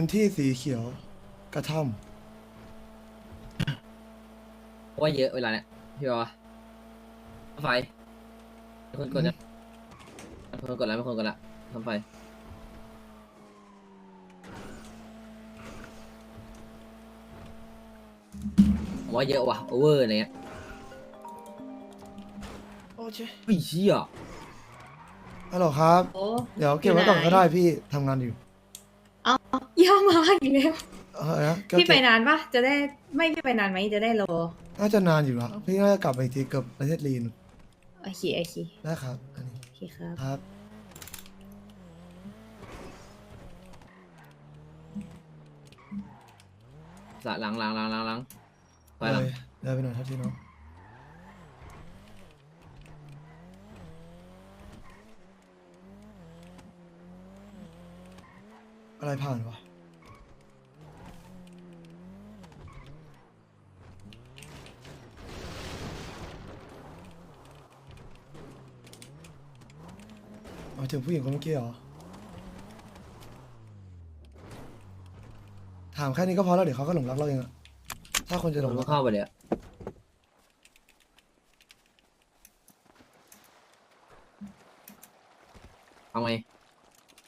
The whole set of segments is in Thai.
พื้นที่สีเขียว กระท่อม ว่าเยอะเวลาเนี้ยพี่ว่าไฟมีคนกดนะมีคนกดแล้วมีคนกดละทำไฟผมว่าเยอะว่ะโอเวอร์อะไรเงี้ยโอเคเฮ้ยเชี่ยฮัลโหลครับ โอ้เดี๋ยวเก็บไว้ก่อนอยู่ไหนก็ได้พี่ทำงานอยู่เอาย่า มาอีกแล้วเออนะก็พี่ไปเก็บนานปะจะได้ไม่พี่ไปนานไหมจะได้รอน่าจะนานอยู่ละพี่น่าจะกลับไปอีกทีเกือบประเทศลีนโอเคโอเคได้ครับอันนี้โอเคครับ ครับสะหลังหลังหลังหลังหลังไฟหลัง เลยเดินไปหน่อยเท่าที่น้องอะไรผ่านวะ มาถึงผู้หญิงคนเมื่อกี้เหรอ ถามแค่นี้ก็พอแล้วเดี๋ยวเขาก็หลงรักเราเองอะถ้าคนจะหผลงมรัก็กเข้าไปเลยอะเอาไง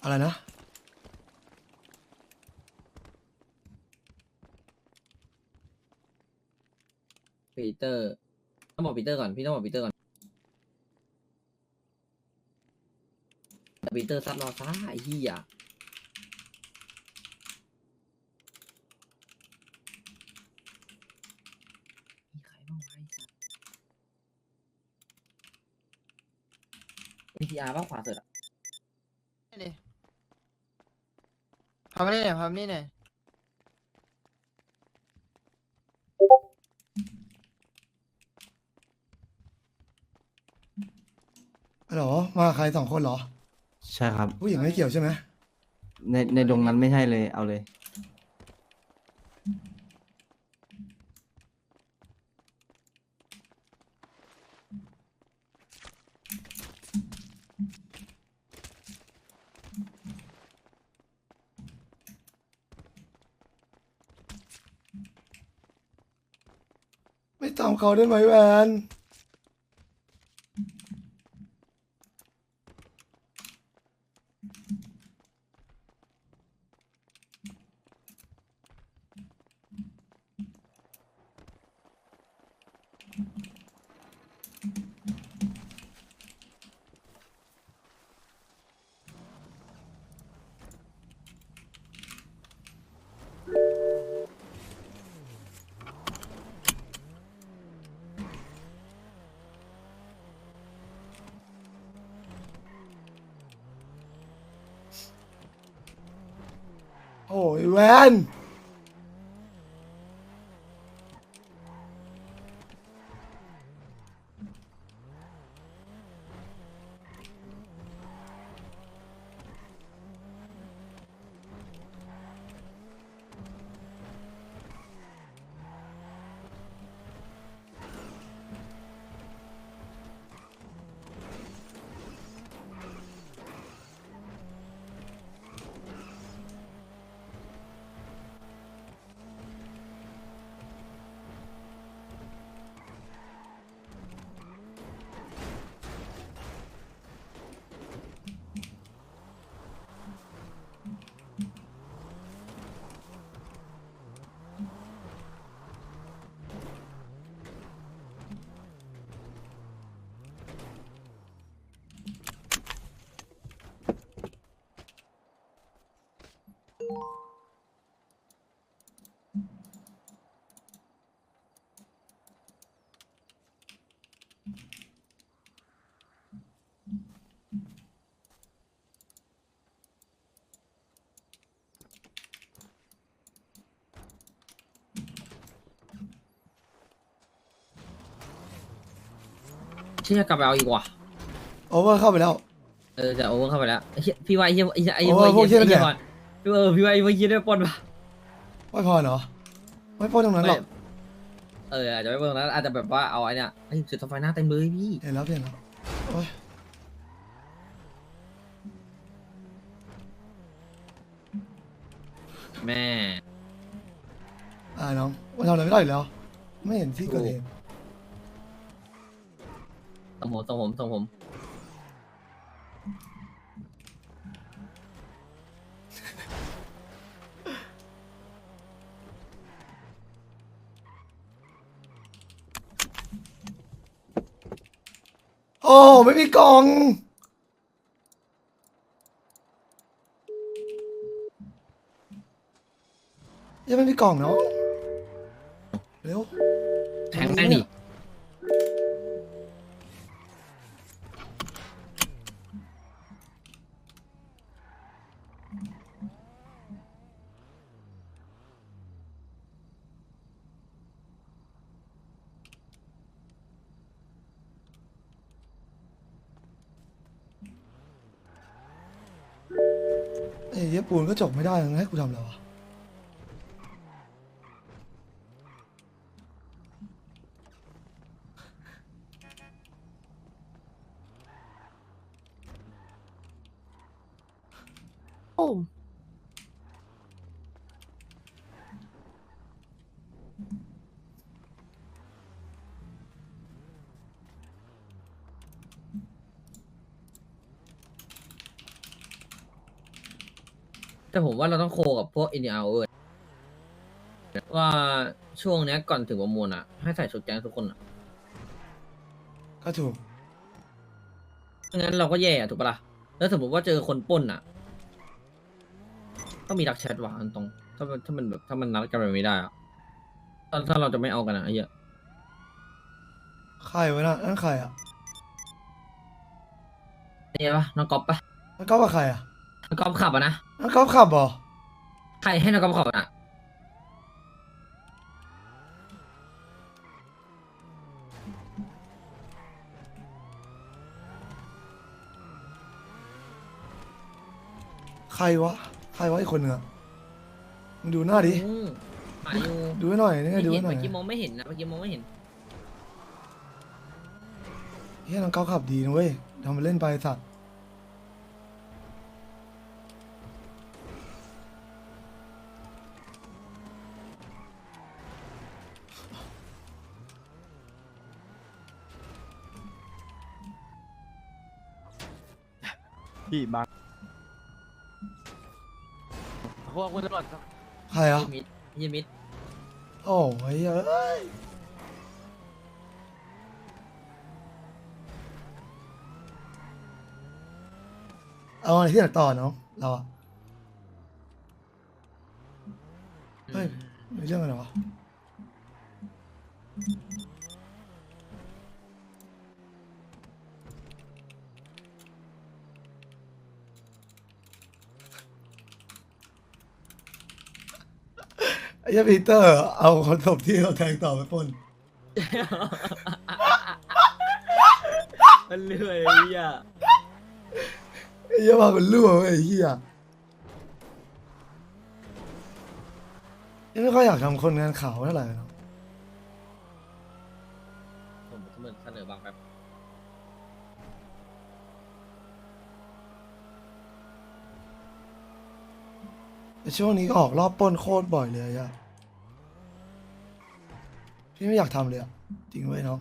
อะไรนะ ปีเตอร์ ต้องบอกปีเตอร์ก่อน พี่ต้องบอกปีเตอร์ก่อนแต่ปี เตอร์ซัดรอซ่าไอ้เหี้ยมีใครบ้างวะไอ้สัสมีทีอาร์บ้างขวาสุดอะนี่พามานี่หน่อยพามานี่หน่อยฮัลโหลมาใครสองคนเหรอ ใช่ครับ ผู้หญิงไม่เกี่ยวใช่ไหมในในดงนั้นไม่ใช่เลยเอาเลย ไม่ตามเขาได้ไหมแวน โอ้ยแวนเชี่ยกลับไปเอาอีกว่ะโอเวอร์เข้าไปแล้ว เออจะโอเวอร์เข้าไปแล้วไอ้เหี้ยพี่ว่าไอ้เหี้ยไอ้เหี้ยไอ้เหี้ยโอ้ยพวกเหี้ยไอ้เนี่เหี้ยยก่อนพี่ว่าเออพี่ว่าไอ้เหี้ยได้ปล้นปะไม่พอเหรอไม่พอตรงนั้นหรอกเอออาจจะไม่เบิ่งแล้วอาจจะแบบว่าเอาไอ้เนี่ยไอ้จุดไฟหน้าเต็มเลยพี่เห็นแล้วเห็นแล้วโอ้ยแม่อ่าน้องมันทำอะไรไม่ได้อยู่แล้ว ไม่เห็นที่เกิดเหตุ ส่งผมส่งผมส่งผม โอ้ไม่มีกล่อง ยังไม่มีกล่องเนาะเร็ว แทงแม่งดิไอ้เหี้ยปูนก็จบไม่ได้ยังให้กูทำอะไรวะ โอ้ แต่ผมว่าเราต้องโคกับพวกอินเดียเว้ยว่าช่วงเนี้ยก่อนถึงประมูลอะ ให้ใส่ชุดแก๊งทุกคนอะก็ถูก ไม่งั้นเราก็แย่อะถูกปะล่ะ แล้วสมมติว่าเจอคนปล้นอะ ต้องมีดักแชทว่ะอันตรง ถ้ามันถ้ามันแบบถ้ามันนัดกันแบบไม่ได้อะถ้าถ้าเราจะไม่เอากันอะไอ้เหี้ยใครวะน่ะนั่นใครอะนี่ปะน้องก๊อฟปะนั่นก๊อฟกับใครอะ น้องก๊อฟขับอะนะนั่นก๊อฟขับเหรอใครให้น้องก๊อฟขับอะใครวะใครวะอีกคนหนึ่งอะมึงดูหน้าดิอืมหาอยู่ดูให้หน่อยนี่ไงไม่ดูเห็ให้นหน่อยเมื่อกี้มองไม่เห็นนะเมื่อกี้มองไม่เห็น เฮียน้องก๊อฟขับดีนะเว้ยทำมาเล่นไปสัตว์ พี่บังพวกคุณตำรวจใครอะพี่มิดพี่มิดโอ้ยเอ้ยเอาอะไรที่ไหนต่อน้องเราอะเฮ้ยมีเรื่องอะไรวะ เหี้ยปีเตอร์ เอาคนศพที่เราแทงต่อไปปล้นมันเลื่อยไอ้เหี้ยไอ้เหี้ยมาเป็นรั่วเว้ยไอ้เหี้ยยังไม่ค่อยอยากทำคนงานข่าวเท่าไหร่เนาะผมเสนอบางแบบ ช่วงนี้ก็ออกรอบปล้นโคตรบ่อยเลยอะพี่ไม่อยากทำเลยอะจริงเว้ยน้อง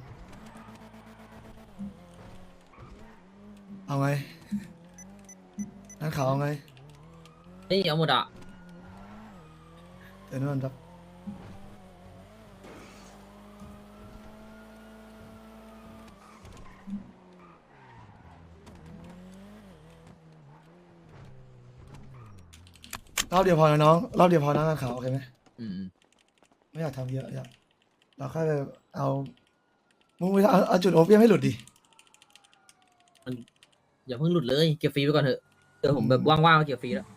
เอาไงงานข่าวเอาไง เฮ้ยเอาหมดอะ เดี๋ยวนั่นครับ รอบเดียวพอนะน้อง รอบเดียวพอนะงานข่าวโอเคไหมอืมไม่อยากทำเยอะอยากเราแค่ไปเอามึงไปเอาเอาจุดโอเปียมให้หลุดดิ อย่าเพิ่งหลุดเลยเก็บฟรีไปก่อนเถอะเดี๋ยวผมแบบว่างๆก็เก็บฟรีแล้ว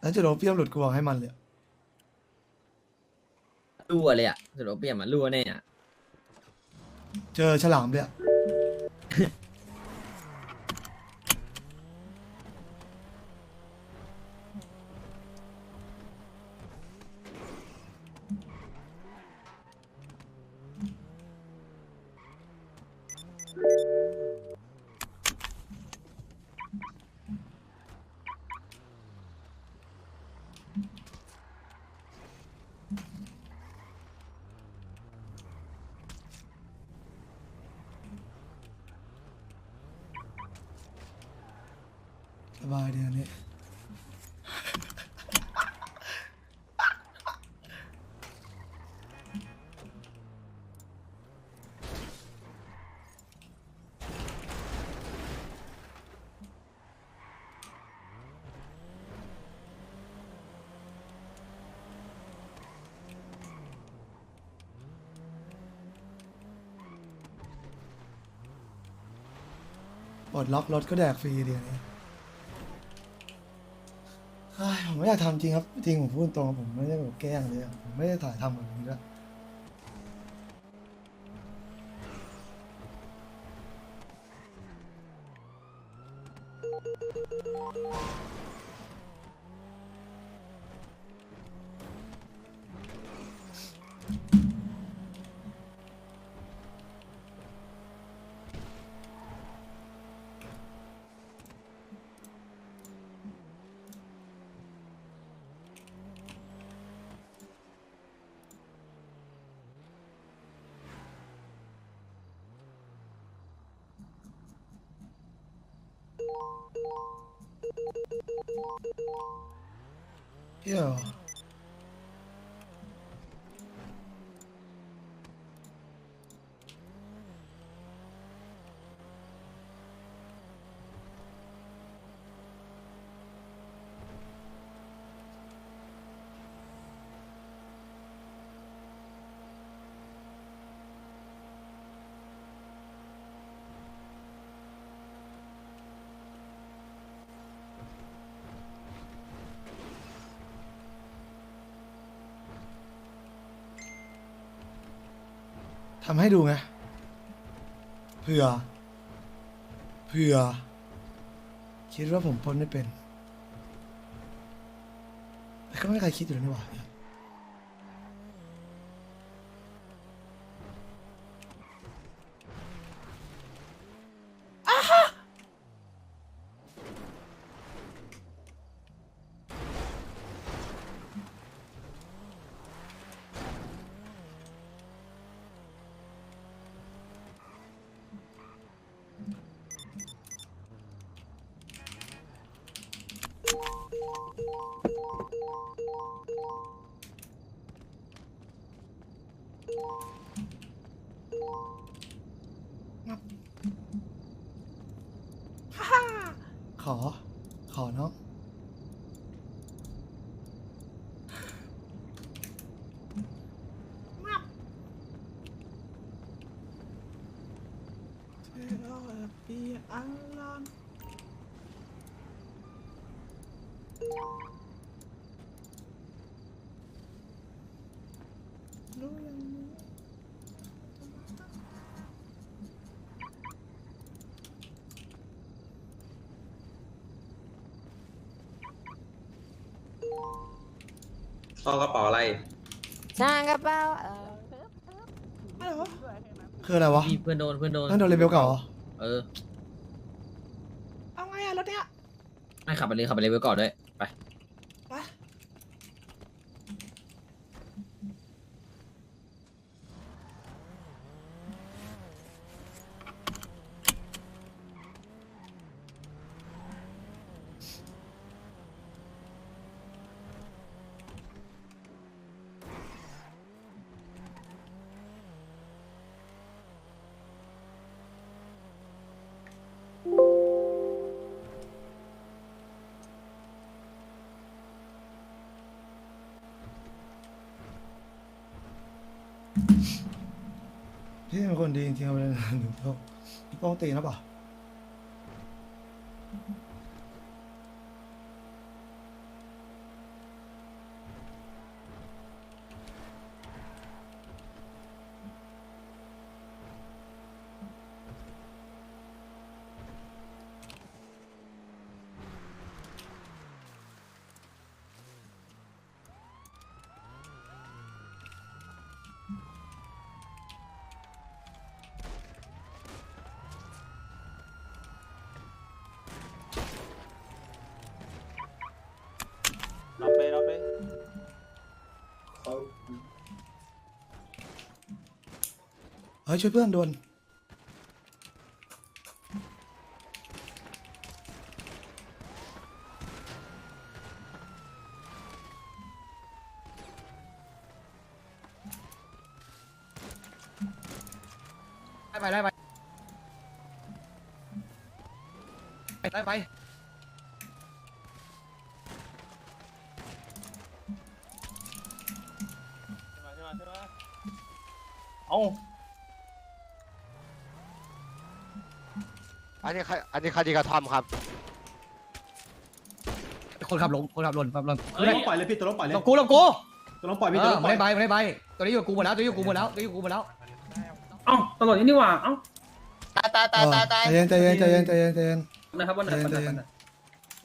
แล้วจุดโอเปียมหลุดกูบอกให้มันเลยรั่วเลยอะสรุปเปลี่ยนมารั่วแน่อะเจอฉลามเลยอะ ปลดล็อกรถก็แดกฟรีเดียวนี้เฮ้ยผมไม่อยากทำจริงครับ จริงผมพูดตรงผมไม่ได้แบบแกล้งเลยอะผมไม่ได้ถ่ายทำแบบนี้ ด้ ทำให้ดูไงเผื่อเผื่อ คิดว่าผมพ้นไม่เป็น แต่ก็ไม่มีใครคิดอยู่แล้วนี่หว่า ขอขอเนาะซ องกระเป๋าอะไรช่างกระเป๋าเออคืออะไรวะพี่เพื่อนโดนเพื่อนโดนนั่นโดนเลเวลเก่าเหรอเออเอาไงอะรถเนี้ยไม่ขับไปเลยขับไปเลยไว้ก่อนด้วยไปไป ดีจริงๆเอาไปเลยหนึ่งโต๊ะโต๊ะตีนะป่ะาเฮ้ช่วยเพื่อนโดนไปไปได้ไปได้ไป อันนี้ใครอันนี้คดีกระทำครับ คนขับลงคนขับหล่นขับหล่นเฮ้ยปล่อยเลยพี่ตัวต้องปล่อยเลยลงกูลงกูตัวต้องปล่อยพี่เอตัวอต้องปไม่ล่อยได้ใบไม่ได้ใบตัวนี้อยู่กูหมดแล้วตัวนี้อยู่กูหมดแล้วตัวนี้อยู่กูหมดแล้ว เอ้าตำรวจนี่นี่หว่าเอ้าตายตายตายตายตายใจเย็นใจเย็นใจเย็นใจเย็นใจเย็นนะครับวันไหนใจวันไหนเย็นวันไหน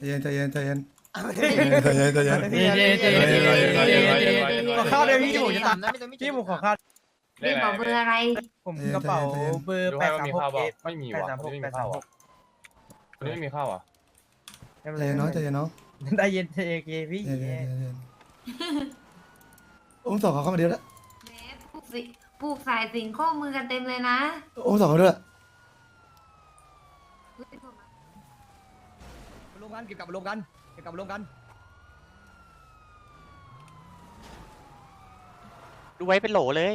ใจเย็นใจเย็นใจเย็นใจเย็นใจเย็นใจเย็นเย้เย้เย้เย้เย้เย้ขอข้าวเดี๋ยวพี่ผมจะตัดนะพี่ผมขอข้าวเรีย กบอกเบอร์อะไร ผมกระเป๋าเบอร์ดูให้ว่ามีข้าวเปล่าไม่มีว่ะวันนี้ไม่มีข้าวอะวันนี้ไม่มีข้าวอะใจเย็นน้องใจเย็นน้องได้เย็นเทเกพี่ใจเย็นใจเย็นอุ้มสองเขาเข้ามาเดียวแล้วแหมปลูกสิปลูกสายสิงข้อมือกันเต็มเลยนะอุ้มสองเขาด้วยรวมกันเก็บกลับมารวมกันเก็บกลับมารวมกันดูไว้เป็นโหลเลย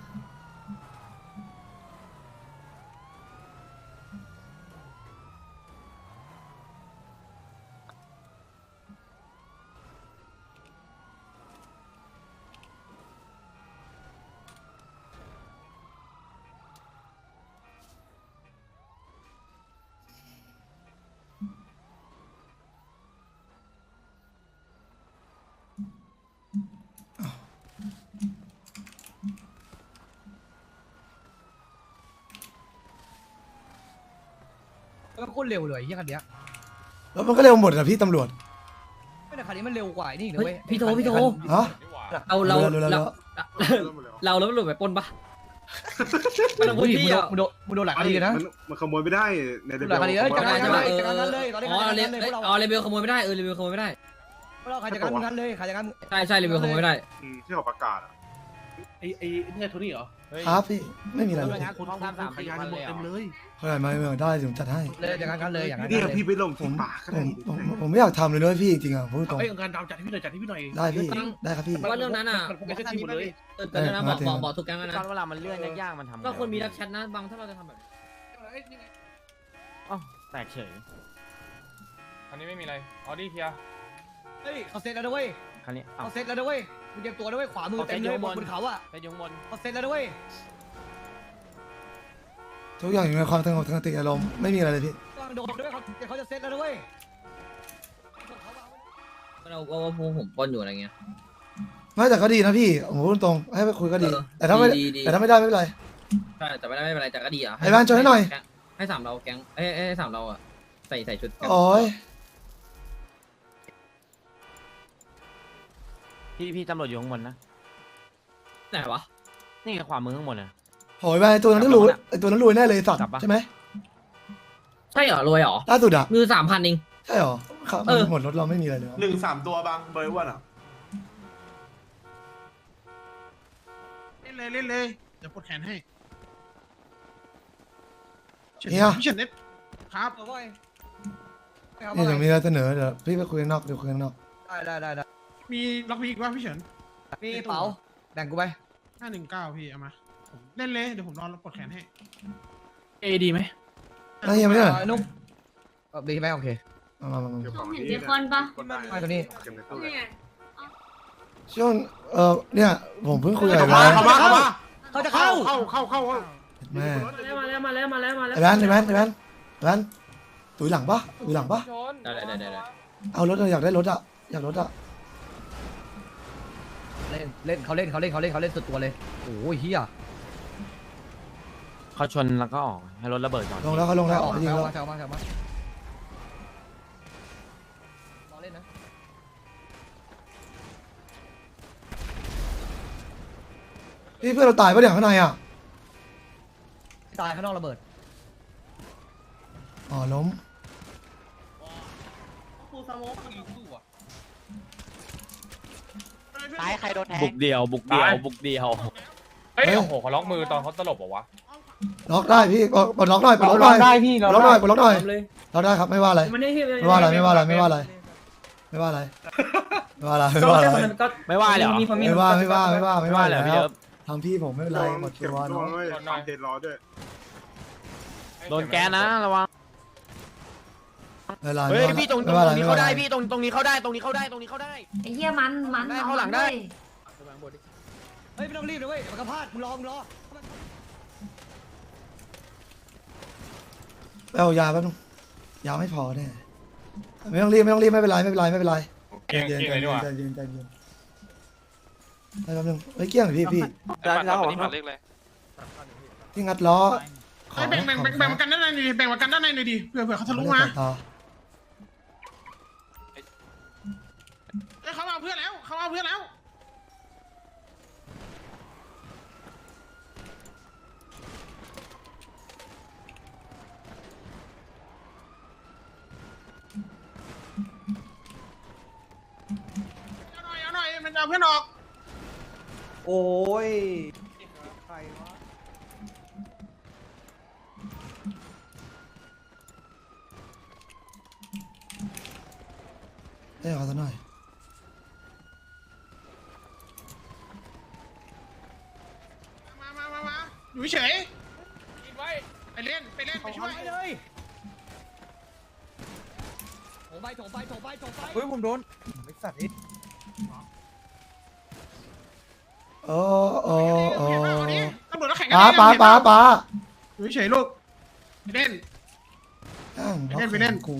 โคตรเร็วเลยที่คันเนี้ยแล้วมันก็เร็วหมดอะพี่ตำรวจ ไม่แต่คันนี้มันเร็วกว่านี่นะเฮ้ยเว้ยพี่โทพี่โท ฮะเราเรารู้แล้วรู้แล้ว เราเราแล้วมันหลุดไปปล้นปะไม่ต้องพูผู้ดหญิงพี่มึงอะโดนมึงโดนมึงโดนหลายคดีเลยนะ มันขโมยไม่ได้ในโดนหลายคดีเอ้ยจัดการใช่เลปะยเอจัดการอเลยตอนนี้อ๋อจัดเลการเลยพวกเราอ๋อเลเวลขโมยไม่ได้เออเลเวลขโมยไม่ได้พวกเราใครจัดการมึงนั้นเลยใครจัดการ ใช่ใช่เลเวลขโมยไม่ได้ที่เขาประกาศอะ ไอ้ไอ้เนี่ยโทนี่เหรอครับพี่ไม่มีอะไรเลยคุณห้องสามขยานหมดเต็มเลยเท่าไหร่มาเมืองได้เดี๋ยวผมจัดให้ เลยจัดการกันเลยอย่างนั้นเนี่ยเลยพี่ไปลงผที่มป่าก็ผได้มผมผมไม่อยากทำเลยด้วยพี่จริงๆอะพูดตรงเฮ้ยองค์การดาวจัดให้พี่หน่อยจัดให้พี่หน่อยได้พี่ ได้ครับพี่ ว่าเรื่องนั้นอะไม่ใช่ทีมหมดเลย เออเกินแล้วนะบอกบอกบอกทุกแก๊งแล้วนะตอนเวลามันเลื่อนยากๆมันทำก็คนมีรักแชทนะบางถ้าเราจะทำแบบแตกเฉยอันนี้ไม่มีอะไร ออดี้เคลียร์เฮ้ยเขาเซ็ตแล้วนะเว้ยคันนี้เขาเซ็ตแล้วนะเว้ย มึงเตรียมตัวนะเว้ยขวามือเต็มเลยบนเขาอะไปยงบนเขาเซ็ตแล้วนะเว้ยทุกอย่างอยู่ในความสงบสติอารมณ์ไม่มีอะไรเลยพี่ต้องโดนด้วยเขาเขาจะเซ็ตแล้วนะเว้ยเราว่าว่าพวกผมปล้นอยู่อะไรเงี้ย ไม่แต่ก็ดีนะพี่ผมพูดตรงๆให้ไปคุยก็ดี เออแต่ถ้าไม่ดีดี แต่ถ้าไม่ได้ไม่เป็นไร ใช่แต่ไม่ได้ไม่เป็นไรแต่ก็ดีอะไอ้บ้านชนให้หน่อยแก๊งให้สามเราแก๊งเอ้ยเอ้ยให้สามเราอะใส่ใส่ชุดแก๊งโอ้ย พี่พี่ตำรวจอยู่ข้างบนนะไหนวะนี่ไงขวามือข้างบนนะโหยไปไอ้ตัวนั้นต้องรู้ไอ้ตัวนั้นรวยแน่เลยสัตว์กลับปะ ใช่ไหมใช่เหรอรวยเหรอล่าสุดอะมือสามพันเอง ใช่เหรอครับเออ หมดรถเราไม่มีอะไรเลยหนึ่งสามตัวบางเบอร์อ้วนอะ เล่นเลยเล่นเลยเดี๋ยวปลดแขนให้เนี่ยพี่เฉินเน็ตครับเอาไว้นี่เดี๋ยวมีอะไรเสนอเดี๋ยวพี่ไปคุยข้างนอกเดี๋ยวคุยข้างนอก ได้ได้ได้ได้ มีล็อกพีอีกว่าพี่เฉินมีกระเป๋าแบ่งกูไปห้าหนึ่งเก้าพี่เอามาผมเล่นเลยเดี๋ยวผมรอปลดแขนให้เอดีไหมแล้วยังไม่ได้เหรอ นุ่มดีไหมโอเคมามามามาผมเห็นเบคอนปะไม่ตัวนี้เก็บในตู้เลยช่วงเออเนี่ย ผมเพิ่งคุยกับเข้าไอ้มาแบนเข้ามาเข้ามาเขาจะเข้า เข้าเข้าเข้าเข้าแม่มาแล้วมาแล้วมาแล้วมาแล้วไอ้แบนไอ้แบนไอ้แบนไอ้แบนตุยหลังปะตุยหลังปะได้ได้ได้ได้ได้เอารถอะอยากได้รถอะอยากรถอะ เล่นเล่นเขาเล่นเขาเล่นเขาเล่นเขาเล่นสุดตัวเลยโอ้ยเฮียเขาชนแล้วก็ออกให้รถระเบิดก่อนลงแล้วเขาลงแล้วออออกกมายิงแล้วแถวมาแถวมาลองเล่นนะพี่เพื่อนเราตายปะเนี่ยข้างในอะตายข้างนอกระเบิดอ๋อล้ม ตายใครโดนแทบุงกเดียว บุกเดียว บุกเดียวไอ้ฮ้ยโอ้โหเขาล็อกมือตอนเขาตลบเหรอวะล็อกได้พี่ปลดปลดล็อกหน่อยปลดล็อกหน่อยได้พี่ปลดล็อกหน่อยปลดล็อกหน่อยเลยล็อกได้ครับไม่ว่าอะไรมันไม่ไม่ว่าอะไรไม่ว่าอะไรไม่ว่าอะไรไม่ว่าอะไรไม่ว่าอะไรไม่ว่าอะไรก็ไม่ว่าเลยเหรอไม่ว่าไม่ว่าไม่ว่าไม่ไม่ว่าว่าเลยเหรอพี่แล้วเลิฟทำพี่ผมไม่เป็นไรหมดเก็บตัวดวเนาะงเลยทำเทรนรอด้วย โดนแกนนะระวังไม่ เป็นไรเฮ้ยพี่ตรงตไม่รงว่าอะไรนี้ไม่เขาว่าอะไรได้พี่ตรงตรงนี้เขาได้ตรงนี้เขาได้ตรงนี้เขาได้ ไอ้เหี้ยมันมันได้อเข้าหลังมันได้เลยเฮ้ยไม่ต้องรีบเลยเว้ยมันก็พลาดมึงรอมึงรอไปเอายาแป๊บนึงยาไม่พอแน่ไม่ต้องรีบไม่ต้องรีบไม่เป็นไรไม่เป็นไรไม่เป็นไรเก่งใจเก่งเย็นเลยดีกว่าใจเย็นใจเย็นไปแป๊บนึงเฮ้ยเกี้ยงหน่อยพี่พี่ได้แล้วเหรอที่งัดล้อเฮ้ยแบ่งแบ่งแบ่งแบ่งมากันด้านในหน่อยดิแบ่งมากันด้านในหน่อยดิเผื่อเผื่อเขาทะลุมา ต่อ เฮ้ยเขาเอาเพื่อนแล้วเขาเอาเพื่อนแล้วเอาหน่อยเอาหน่อยมันจะเอาเพื่อนออกโอ้ยได้ขอสักหน่อย มามามามา อยู่เฉยไปเล่นไปเล่นไปช่วยเลยโถไปโถไปโถไปโถไปเฮ้ยผมโดนโอ้โอ้โอ้ตำรวจแล้วแข่งกัป๋าป๋าป๋าป๋าอยู่เฉยลูกไปเล่นอ้างไปเล่นไปเล่นกู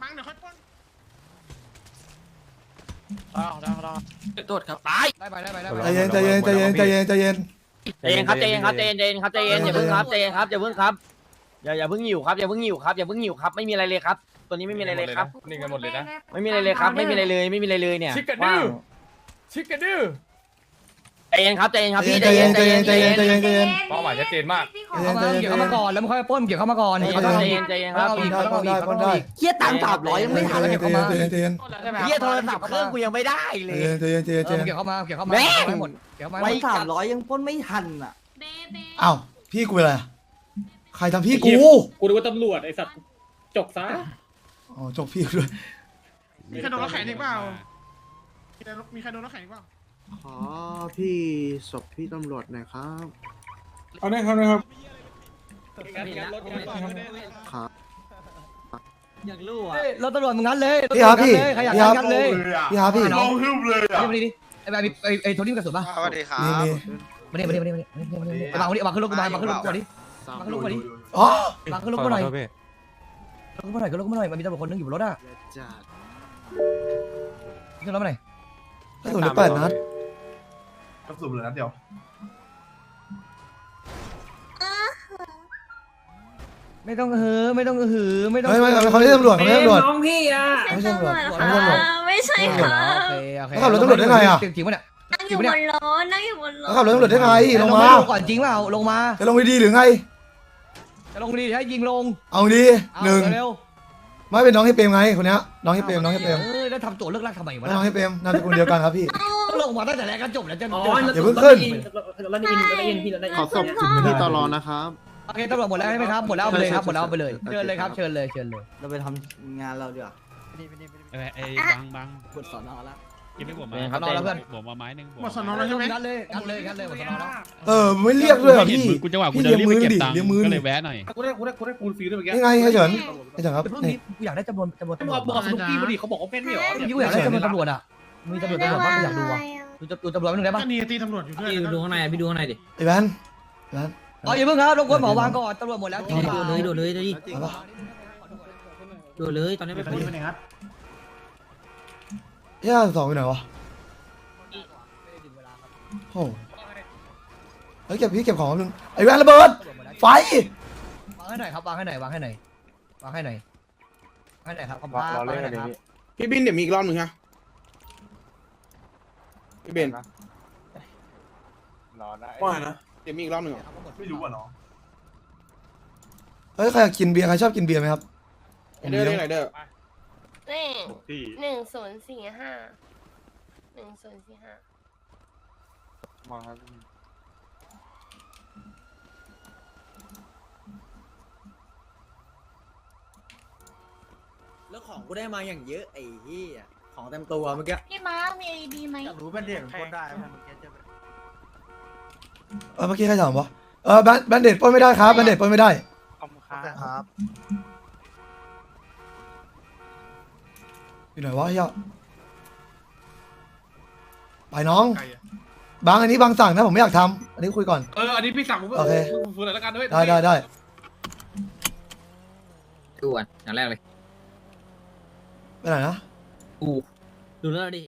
มังเดี๋ยวค่อยปล้น เอาเอาเอา โทษครับตายได้ไปได้ไปได้ไปใจเย็นใจเย็นใจเย็นใจเย็นใจเย็นใจเย็นครับใจเย็นครับใจเย็นใจเย็นครับใจเย็นอย่าเพิ่งครับใจเย็นครับอย่าเพิ่งครับอย่าอย่าเพิ่งหิวครับอย่าเพิ่งหิวครับอย่าเพิ่งหิวครับไม่มีอะไรเลยครับ ตัวนี้ไม่มีอะไรเลยครับนิ่งกันหมดเลยนะไม่มีอะไรเลยครับไม่มีอะไรเลยไม่มีอะไรเลยเนี่ยชิคกะดื้ว่าองชิคกะดื้อ ใจเย็นครับใจเย็นครับพี่ใจเย็นใจเย็นใจเย็นใจเย็นใจเย็นเป้าหมายชัดเจนมากพี่ขอเข้ามาเกี่ยวเข้ามาก่อนแล้วมึงค่อยปล้นเกี่ยวเข้ามาก่อนใจเย็นครับใจเย็นใจเย็นครับเอาอีกได้เอาได้อีกได้ได้เฮียตังค์สามร้อยยังไม่ทันใจเลยเย็นใจเย็นใจเย็นเฮียโทรศัพท์เครื่องกูยังไม่ได้เลใจยเย็นใจเย็นใจเย็นใจเออเย็นเกี่ยวเข้ามาเกี่ยวเข้ามาแม่งเกี่ยวเข้ามาให้หมดเกี่ยวเข้ามาให้หไว้มดสามร้อยยังปล้นไม่ทันอะเบ้เบ้อ้าวพี่กูเป็นอะไรอะใครทำพี่กูกูดูว่าตำรวจไอ้สัตว์จกซะอ๋อจบพี่กูด้วยมีใครโดนรถแข่งอีกเปล่ามีใครมีใครโดนรถแข่งอีกเปล่า ขอพี่ศพพี่ตำรวจหน่อยครับ เอาได้ครับนะครับ ครับ อยากรู้อะเฮ้ยรถตำรวจมึงงั้นเลยพี่ครับพี่ใครอยากพี่ครับงั้นเลยพี่ครับพี่เราฮึ่มเลยอะนี่มาดิดิไอ้แบบไอ้ไอ้โทนี่กระสุนป่ะสวัสดีครัมีบมีมาดิมาดิมาดิมาดิมาดิมาดิไอ้บางคนนี้บางขึ้นรถกูมาบางขึ้นรถกูมาดิมาขึ้นรถมาดิอ๋อบางขึ้นรถกูหน่อยรถกูมาหน่อยขึ้นรถกูมาหน่อยมันมีตำรวจคนนึงอยู่บนรถอะจัดขึ้นรถมาหน่อยกระสุนเหลือแปดนัด กระสุนเหลือนัดเดียวไม่ต้องเฮ้อไม่ต้องหือไม่ต้องไม่ไม่ไม่เขาไม่ใช่ตำรวจเขาไม่ใช่ตำรวจ น้องพี่อะไม่ใช่ตำรวจไม่ใช่ตำรวจ ไม่ใช่โอค่ะเคโอเคแล้วขับรถตำรวจได้ไงอะ จริงจริงปะเนี่ย นั่งอยู่บนรถนั่งอยู่บนรแล้วถขับรถตำรวจได้ไงลงมาลงก่อนจริงเปล่าลงมา จะลงไปดีหรือไง จะลงดีให้ยิงลงเอาดีเอาหนึ่งเร็วไม่เป็นน้องให้เปรมไงคนเนี้ยน้องให้เปรมน้องให้เปรมเออแล้วทำตัวเลิกลักทำไมวะน้องให้เปรมนามสกุลเดียวกันครับพี่ ก็ลงมาตั้งแต่แรกก็จบแล้วจะอ๋อจะอย่าเพิ่งขึ้นรถอินรถอินพี่รถอินขอศพพี่ตลอนะครับ โอเคตำรวจหมดแล้วใช่ไหมครับหมดแล้วเอาไปเลยครับหมดแล้วเอาไปเลยโอเคเชิญเลยครับเชิญเลยเชิญเลย เราไปทำงานเราดีกว่าไอ้บังบังกดสอนอละ กินไม่ผมเออมาครับรอแล้วเพื่อนผมมาไม้หนึ่งหมดสนองแล้วใช่ไหมงัดเลยงัดเลยงัดเลยหมดสนอแล้วเออไม่เรียกด้วยเหรอพี่ กูจังหวะกูพี่เดินรีบไปเลี้เก็ยบงมือตังดิค์เลี้ยงมือก็เลยแวะหน่อยกูได้กูได้กูได้ปูนฟรีด้วยเมื่อกี้นี่ไงให้เฉินให้เฉินครับเพิ่งนี่นี้กูอยากได้จำนวนจำนวนตำรวจบอกสนุกกี้มาดิเขาบอกว่าเป็นไม่หรอเมื่อกี้กูอยากได้จำนวนตำรวจอะ มีตำรวจตำรวจบ้างกูอยากดูอะดูดูตำรวจนึงได้ปะก็นี่ตีตำรวจอยู่ด้วยพี่ดูข้างในพี่ดูข้างในดิไอ้แวนแวนอ๋ออย่าเพิ่งครับรบกวนหมอวางก่อนตำรวจหมดแล้วจริงดูเลยดูเลยดูดิเอาปะดูเลยตอนนี้ไปไปไหนครับเฮ้ยสองไปไหนวะโอ้เฮ้ยเก็บพี่เก็บของแป๊บนึงไอ้แวนระเบิดไฟวางให้หน่อยครับวางให้หน่อยวางให้หน่อยวางให้หน่อยวางให้หน่อยครับคอมพาเราวางเล่นให้หกัน่นอยนี้ครับพี่บินเดี๋ยวมีอีกรอบหนึ่งฮะ พี่เบนรอได้ว่านะเดี๋ยวมีอีกรอบหนึ่งไม่รู้อะเนาะเฮ้ยใครอยากกินเบียร์ใครชอบกินเบียร์ไหมครับเดอร์เด้ไหนเด้อนี่ที่หนึ่งศูนย์สี่ห้าหนึ่งศูนย์สี่ห้ามาครับแล้วของกูได้มาอย่างเยอะไอ้เหี้ย ของเต็มตัวเมื่อกี้พี่ม้ามีไอดีไหมรู้เป็นเด็กคนได้เมื่อกี้จะเออเมื่อกี้ใครถามวะเออแบนแบนเด็ดปล้นไม่ได้ครับแบนเด็ดปล้นไม่ได้ขอบคุณครับครับอยู่ไหนวะเฮียไปน้องไกลอะบางอันนี้บางสั่งนะผมไม่อยากทำอันนี้คุยก่อน เออ อันนี้พี่สั่งผมโอเคฟูหน่อยแล้วกันด้วยได้ได้ได้ดูก่อนอย่างแรกเลยไปไหนนะ กูดูแล้วดิ